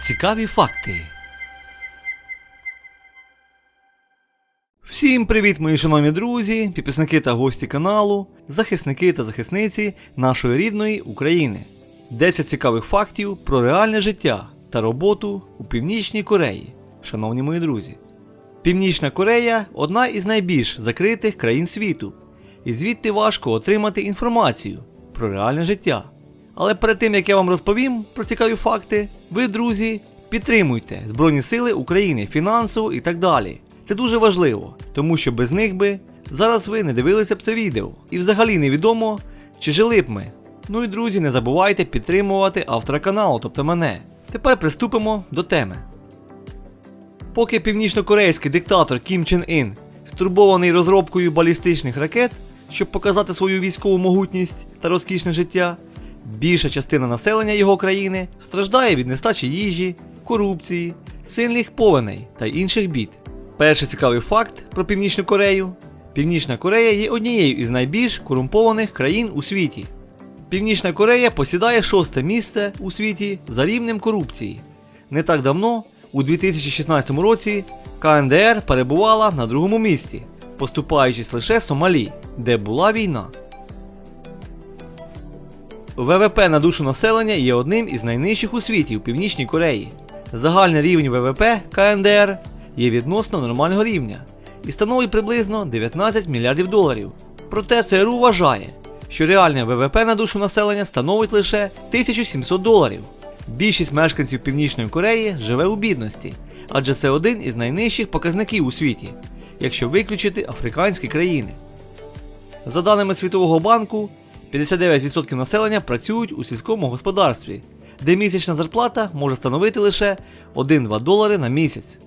Цікаві факти. Всім привіт, мої шановні друзі, підписники та гості каналу, захисники та захисниці нашої рідної України. 10 цікавих фактів про реальне життя та роботу у Північній Кореї. Шановні мої друзі. Північна Корея одна із найбільш закритих країн світу, і звідти важко отримати інформацію про реальне життя. Але перед тим як я вам розповім про цікаві факти, ви, друзі, підтримуйте Збройні Сили України фінансово і так далі. Це дуже важливо, тому що без них би зараз ви не дивилися б це відео. І взагалі невідомо, чи жили б ми. Ну і друзі, не забувайте підтримувати автора каналу, тобто мене. Тепер приступимо до теми. Поки північнокорейський диктатор Кім Чен Ін стурбований розробкою балістичних ракет, щоб показати свою військову могутність та розкішне життя, більша частина населення його країни страждає від нестачі їжі, корупції, сильних повеней та інших бід. Перший цікавий факт про Північну Корею: Північна Корея є однією із найбільш корумпованих країн у світі. Північна Корея посідає шосте місце у світі за рівнем корупції. Не так давно, у 2016 році, КНДР перебувала на другому місці, поступаючись лише Сомалі, де була війна. ВВП на душу населення є одним із найнижчих у світі у Північній Кореї. Загальний рівень ВВП КНДР є відносно нормального рівня і становить приблизно 19 мільярдів доларів. Проте ЦРУ вважає, що реальне ВВП на душу населення становить лише 1700 доларів. Більшість мешканців Північної Кореї живе у бідності, адже це один із найнижчих показників у світі, якщо виключити африканські країни. За даними Світового банку, 59% населення працюють у сільському господарстві, де місячна зарплата може становити лише 1-2 долари на місяць.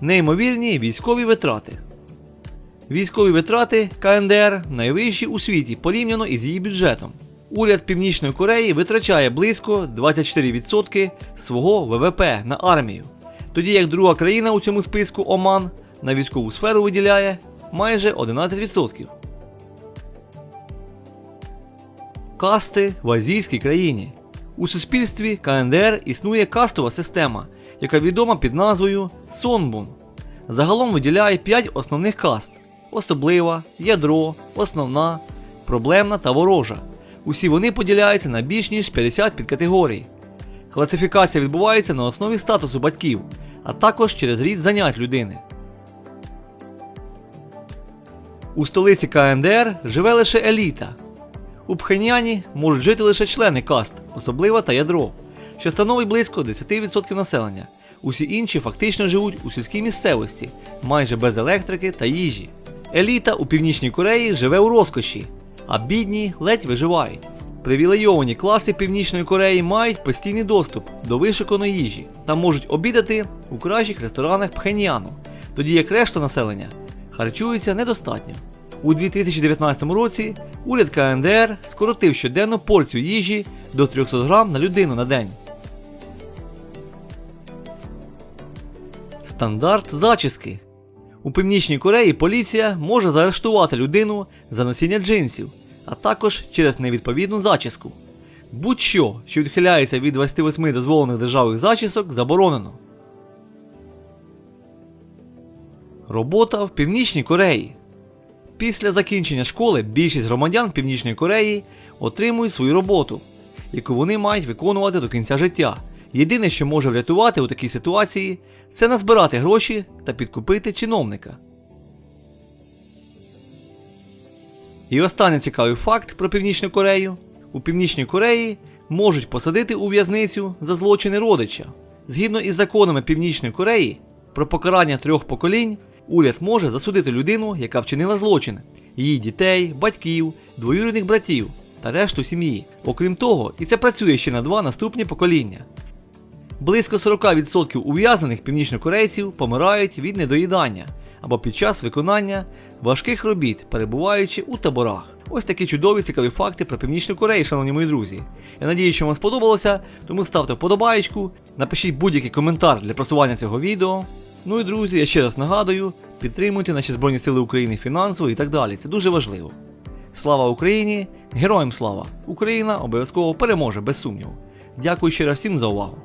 Неймовірні військові витрати. Військові витрати КНДР найвищі у світі порівняно із її бюджетом. Уряд Північної Кореї витрачає близько 24% свого ВВП на армію, тоді як друга країна у цьому списку Оман на військову сферу виділяє майже 11%. Касти в азійській країні. У суспільстві КНДР існує кастова система, яка відома під назвою Сонбун. Загалом виділяє 5 основних каст: особлива, ядро, основна, проблемна та ворожа. Усі вони поділяються на більш ніж 50 підкатегорій. Класифікація відбувається на основі статусу батьків, а також через рід занять людини. У столиці КНДР живе лише еліта. У Пхеняні можуть жити лише члени каст, особлива та ядро, що становить близько 10% населення. Усі інші фактично живуть у сільській місцевості, майже без електрики та їжі. Еліта у Північній Кореї живе у розкоші, а бідні ледь виживають. Привілейовані класи Північної Кореї мають постійний доступ до вишуканої їжі та можуть обідати у кращих ресторанах Пхеньяну, тоді як решта населення харчується недостатньо. У 2019 році уряд КНДР скоротив щоденну порцію їжі до 300 грам на людину на день. Стандарт зачіски. У Північній Кореї поліція може заарештувати людину за носіння джинсів, а також через невідповідну зачіску. Будь-що, що відхиляється від 28 дозволених державних зачісок, заборонено. Робота в Північній Кореї. Після закінчення школи більшість громадян Північної Кореї отримують свою роботу, яку вони мають виконувати до кінця життя. Єдине, що може врятувати у такій ситуації, це назбирати гроші та підкупити чиновника. І останній цікавий факт про Північну Корею: у Північній Кореї можуть посадити у в'язницю за злочини родича. Згідно із законами Північної Кореї про покарання трьох поколінь, уряд може засудити людину, яка вчинила злочин, її дітей, батьків, двоюрідних братів та решту сім'ї. Окрім того, і це працює ще на два наступні покоління. Близько 40% ув'язнених північнокорейців помирають від недоїдання або під час виконання важких робіт, перебуваючи у таборах. Ось такі чудові цікаві факти про Північну Корею, шановні мої друзі. Я надію, що вам сподобалося, тому ставте вподобайку, напишіть будь-який коментар для просування цього відео. Ну і друзі, я ще раз нагадую: підтримуйте наші Збройні Сили України фінансово і так далі. Це дуже важливо. Слава Україні! Героям слава! Україна обов'язково переможе без сумніву. Дякую ще раз всім за увагу!